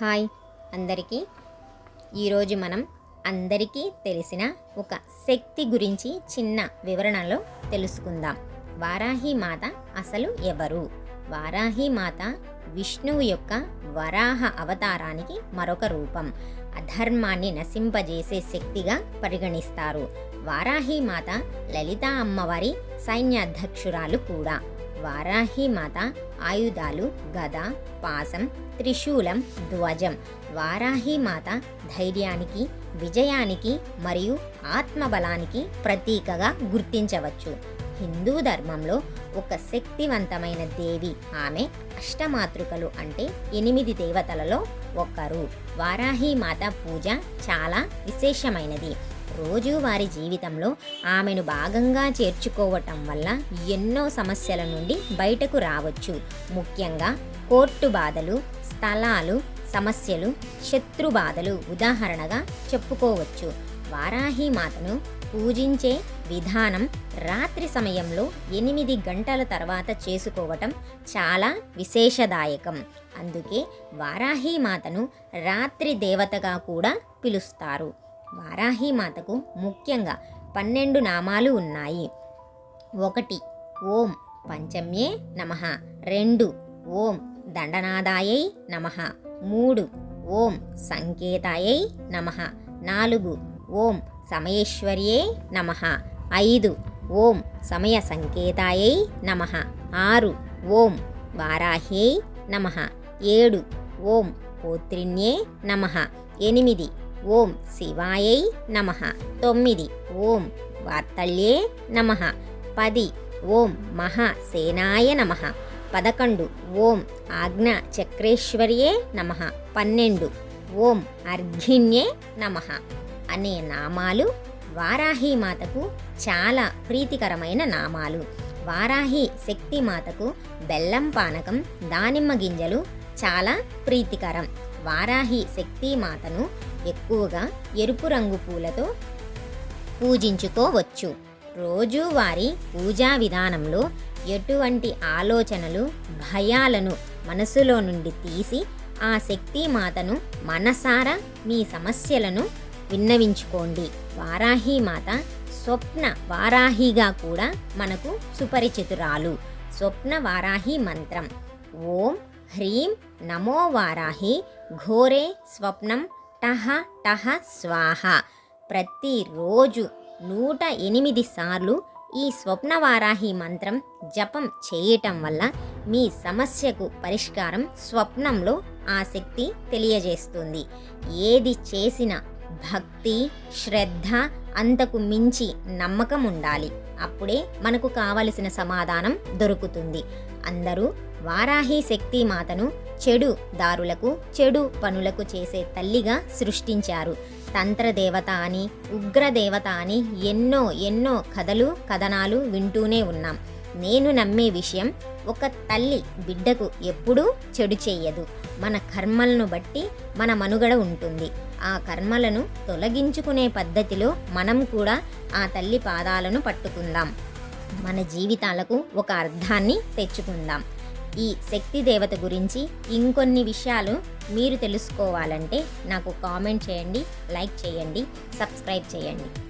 Hi అందరికీ. ఈరోజు మనం అందరికీ తెలిసిన ఒక శక్తి గురించి చిన్న వివరణలో తెలుసుకుందాం. వారాహి మాత అసలు ఎవరు? వారాహి మాత విష్ణువు యొక్క వరాహ అవతారానికి మరొక రూపం. అధర్మాన్ని నశింపజేసే శక్తిగా పరిగణిస్తారు. వారాహి మాత లలితా అమ్మవారి సైన్యాధ్యక్షురాలు కూడా. వారాహి మాత ఆయుధాలు గద పాసం త్రిశూలం ధ్వజం. వారాహి మాత ధైర్యానికి విజయానికి మరియు ఆత్మబలానికి ప్రతీకగా గుర్తించవచ్చు. హిందూ ధర్మంలో ఒక శక్తివంతమైన దేవి ఆమె అష్టమాతృకలు అంటే ఎనిమిది దేవతలలో ఒకరు. వారాహి మాత పూజ చాలా విశేషమైనది. రోజువారీ జీవితంలో ఆమెను భాగంగా చేర్చుకోవటం వల్ల ఎన్నో సమస్యల నుండి బయటకు రావచ్చు. ముఖ్యంగా కోర్టు బాధలు స్థలాలు సమస్యలు శత్రు బాధలు ఉదాహరణగా చెప్పుకోవచ్చు. వారాహి మాతను పూజించే విధానం రాత్రి సమయంలో ఎనిమిది గంటల తర్వాత చేసుకోవటం చాలా విశేషదాయకం. అందుకే వారాహి మాతను రాత్రి దేవతగా కూడా పిలుస్తారు. వారాహి మాతకు ముఖ్యంగా పన్నెండు నామాలు ఉన్నాయి. ఒకటి ఓం పంచమ్యే నమ. రెండు ఓం దండనాదాయై నమ. మూడు ఓం సంకేతాయై నమ. నాలుగు ఓం సమయేశ్వర్యే నమ. ఐదు ఓం సమయ సంకేతాయై నమ. ఆరు ఓం వారాహ్యై నమ. ఏడు ఓం పోత్రిణ్యే నమ. ఎనిమిది ఓం శివాయై నమ. తొమ్మిది ఓం వార్తళ్యే నమ. పది ఓం మహాసేనాయ నమ. పదకొండు ఓం ఆజ్ఞ చక్రేశ్వర్యే నమ. పన్నెండు ఓం అర్ఘిణ్యే నమ. అనే నామాలు వారాహి మాతకు చాలా ప్రీతికరమైన నామాలు. వారాహి శక్తి మాతకు బెల్లం పానకం దానిమ్మ గింజలు చాలా ప్రీతికరం. వారాహి శక్తి మాతను ఎక్కువగా ఎరుపు రంగు పూలతో పూజించుకోవచ్చు. రోజువారీ పూజా విధానంలో ఎటువంటి ఆలోచనలు భయాలను మనసులో నుండి తీసి ఆ శక్తి మాతను మనసారా మీ సమస్యలను విన్నవించుకోండి. వారాహి మాత స్వప్న వారాహిగా కూడా మనకు సుపరిచితురాలు. స్వప్న వారాహి మంత్రం. ఓం హ్రీం నమో వారాహి ఘోరే స్వప్నం టహ టహ స్వాహ ప్రతిరోజు నూట ఎనిమిది సార్లు ఈ స్వప్నవారాహి మంత్రం జపం చేయటం వల్ల మీ సమస్యకు పరిష్కారం స్వప్నంలో ఆ శక్తి తెలియజేస్తుంది. ఏది చేసిన భక్తి శ్రద్ధ అంతకు మించి నమ్మకం ఉండాలి. అప్పుడే మనకు కావలసిన సమాధానం దొరుకుతుంది. అందరూ వారాహి శక్తి మాతను చెడు దారులకు చెడు పనులకు చేసే తల్లిగా సృష్టించారు. తంత్రదేవత అని ఉగ్రదేవత అని ఎన్నో ఎన్నో కథలు కథనాలు వింటూనే ఉన్నాం. నేను నమ్మే విషయం ఒక తల్లి బిడ్డకు ఎప్పుడూ చెడు చెయ్యదు. మన కర్మలను బట్టి మన మనుగడ ఉంటుంది. ఆ కర్మలను తొలగించుకునే పద్ధతిలో మనం కూడా ఆ తల్లి పాదాలను పట్టుకుందాం. మన జీవితాలకు ఒక అర్థాన్ని తెచ్చుకుందాం. ఈ శక్తి దేవత గురించి ఇంకొన్ని విషయాలు మీరు తెలుసుకోవాలంటే నాకు కామెంట్ చేయండి లైక్ చేయండి సబ్స్క్రైబ్ చేయండి.